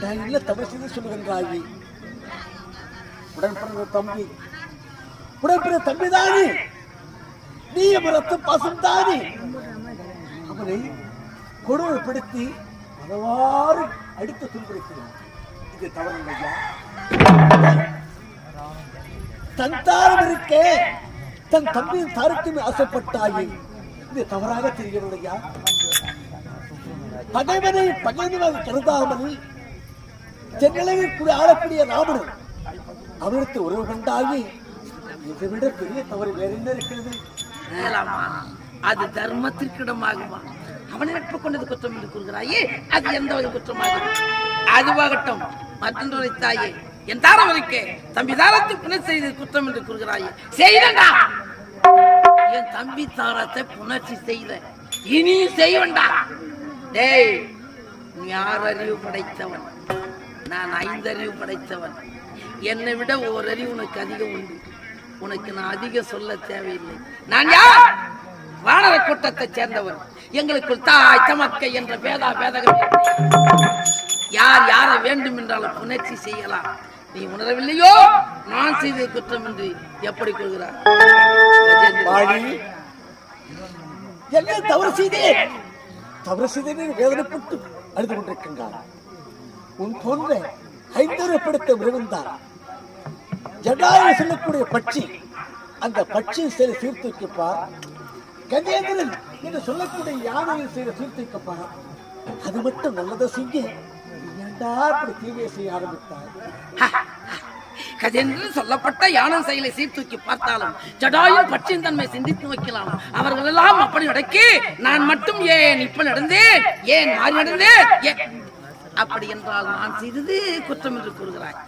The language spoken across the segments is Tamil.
நான் என்ன தவறு செய்து சொல்லுகின்றாயி? உடன்பிறந்த தம்பி. உடன்பிற தம்பி தானே? நீ ரத்த பாசம் தானே? அவனை கொடுமைப்படுத்தி பலவாறு அடித்து துன்புறுத்தினான். இது தவறு இல்லையா தன் தாரம் இருக்கே. தன் தம்பியின் தாரத்துமே ஆசைப்பட்டாயே. இது தவறாக தெரிகிறது? ஐயா பகைவனை பகைவனாக கருதாமல் சென்னையில் கூட ஆளக்கூடிய ராமன் அவருக்கு உறவு கொண்டாகி இதை விட பெரிய தவறு வேற என்ன இருக்கிறது? அது தர்மத்திற்கிடமாகுமா அவனை நட்பு கொண்டது குற்றம் என்று கூறுகிறாயே அது எந்த வகை குற்றமாகும்? அதுவாகட்டும் மற்றொரு தாயே என் தாரம் இருக்கே தம்பி தாரத்தை புனர் செய்து குற்றம் என்று கூறுகிறாயே. செய்தண்டா என் தம்பி தாரத்தை புணர்ச்சி செய்த இனியும் செய்வண்டா! டேய் யார் அறிவு படைத்தவன்? நான் ஐந்து அறிவு படைத்தவன். என்னை விட ஓர் அறிவு உனக்கு அதிகம் உண்டு. உனக்கு நான் அதிகம் சொல்ல தேவையில்லை. நான் யார்? வானர கூட்டத்தைச் சேர்ந்தவன். எங்களுக்குள் தாய் தமக்கை என்ற பேதா பேதகம். யார் யாரை வேண்டும் என்றாலும் புணர்ச்சி செய்யலாம். நீ உணரவில்லையோ? நான் செய்த குற்றம் என்று எப்படி கொள்கிறார் என்ன தவறு செய்தேன் தவறு செய்தேன் வேதனைப்பட்டு அழுது கொண்டிருக்கின்றார். உன் போன்ற ஐந்தரப்படுத்த மிருகந்தான் ஜடாயு சொல்லக்கூடிய பட்சி அந்த பட்சியை சில சீர்தூக்கிப்பார் கஜேந்திரன் என்று சொல்லக்கூடிய யானையை செய்த சீர்தூக்கப்பார் அது மட்டும் நல்லதை செய்ய ஏன்டா இப்படி தீமையை செய்ய ஆரம்பித்தார் கஜேந்திரன் சொல்லப்பட்ட யானை செயலை சீர்தூக்கி பார்த்தாலும் ஜடாயும் பட்சின் தன்மை சிந்தித்து வைக்கலாம்? அவர்கள் எல்லாம் அப்படி நடக்கி நான் மட்டும் ஏன் இப்ப நடந்தேன்? ஏன் மாறி நடந்தேன்? ஏன் அப்படி என்றால் நான் செய்தது குற்றம் என்று கூறுகிறாய்.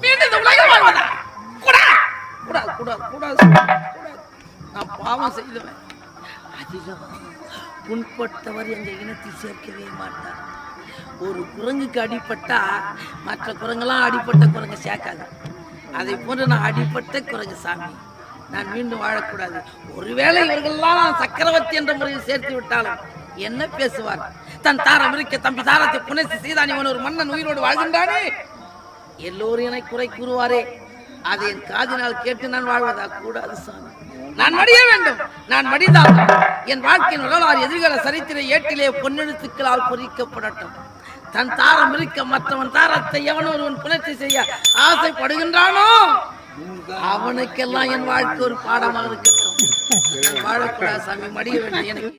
மீண்டும் உலகம் வாழ்வதா? கூடாது கூடாது கூடாது கூடாது. நான் பாவம் செய்துவேன். அதிகம். புண்பட்டவர் எங்க இனத்தை சேர்க்கவே மாட்டார். ஒரு குரங்குக்கு அடிபட்டா மற்ற குரங்கெல்லாம் அடிப்பட்ட குரங்கு சேர்க்காது. அதை போன்று நான் அடிப்பட்ட குரங்கு சாமி. நான் மீண்டும் வாழக்கூடாது. ஒருவேளை இவர்கள்லாம் சக்கரவர்த்தி என்ற முறையில் சேர்த்து விட்டாலும் என்ன பேசுவார்? தன் தாரம் இருக்க தம்பி தாரத்தை புனர்ச்சி செய்தான் ஒரு மன்னன் உயிரோடு வாழ்கின்றானே. எல்லோரும் என குறை கூறுவாரே. அதை என் காதினால் கேட்டு நான் வாழ்வதா கூடாது சாமி. நான் மடிய வேண்டும். நான் மடிந்தால் என் வாழ்க்கையின் உடலார் எதிர்கால சரித்திர ஏட்டிலே பொன்னெழுத்துக்களால் பொறிக்கப்படட்டும். தன் தாரம் இருக்க மற்றவன் தாரத்தை எவன் ஒருவன் புணர்ச்சி செய்ய ஆசைப்படுகின்றானோ? அவனுக்கெல்லாம் என் வாழ்க்கை ஒரு பாடமாக இருக்கட்டும். வாழக்கூடாது சாமி. மடிய வேண்டும். எனக்கு